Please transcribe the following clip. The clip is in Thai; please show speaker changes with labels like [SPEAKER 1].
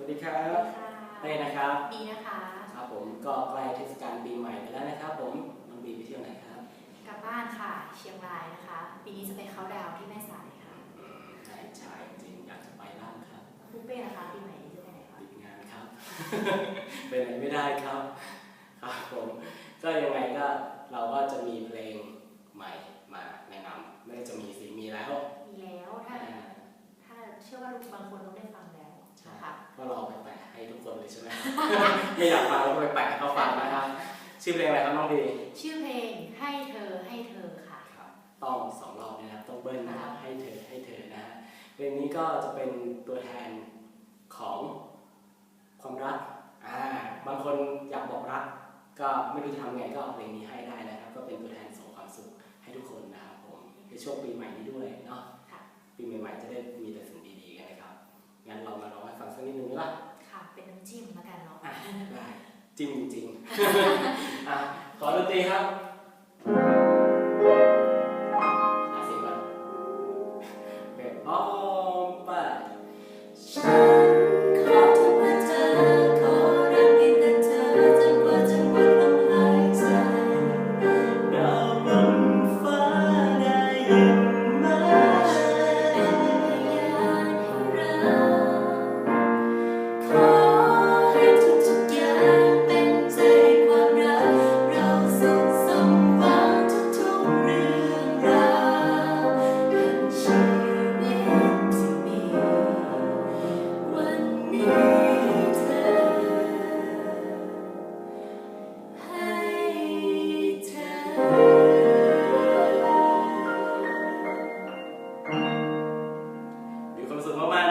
[SPEAKER 1] วัสดีครั
[SPEAKER 2] สวั
[SPEAKER 1] บ
[SPEAKER 2] สดีค่ะ
[SPEAKER 1] เต้นะครับ
[SPEAKER 2] บีนะคะ
[SPEAKER 1] ครับผมก็ใกล้เทศกาลปีใหม่กันแล้วนะครับ ผมน้องบีไปเที่ยวไหนครับ
[SPEAKER 2] กลับบ้านค่ะ เชียงรายนะคะปีนี้จะไปเข้าน์ดาวน์ที่แม่สายค่ะ
[SPEAKER 1] อืมใช่ใช่จริงอยากจะไปบ้างครับ
[SPEAKER 2] คูเป้นะคะปีใหม่นี้จะไปไหนคะ
[SPEAKER 1] ติดงานครับไปไหนไม่ได้ครับครับผมก็ยังไงก็เราก็จะมีเพลง ให้ทุกคนเลยใช่ไหม ไม่อยากฟังก็ไปแปะให้เขาฟังนะครับชื่อเพลงอะไรครับน้องบี
[SPEAKER 2] ชื่อเพลงให้เธอให้เธอค่ะ
[SPEAKER 1] ครับต้องสองรอบนะครับต้องเบิ้ลนะครับให้เธอให้เธอนะฮะเพลงนี้ก็จะเป็นตัวแทนของความรักอ่าบางคนอยากบอกรัก ก็ไม่รู้จะทำไงก็เอาเพลงนี้ให้ได้นะครับ ก็เป็นตัวแทนส่งความสุขให้ทุกคนนะครับผมในช่วงปีใหม่นี้ด้วยเนาะ
[SPEAKER 2] ค่ะ
[SPEAKER 1] ปีใหม่ๆจะได้มีแต่สิ่งดีๆ ได้จริงจริงๆอะขอดนตรีครับ Bye-bye.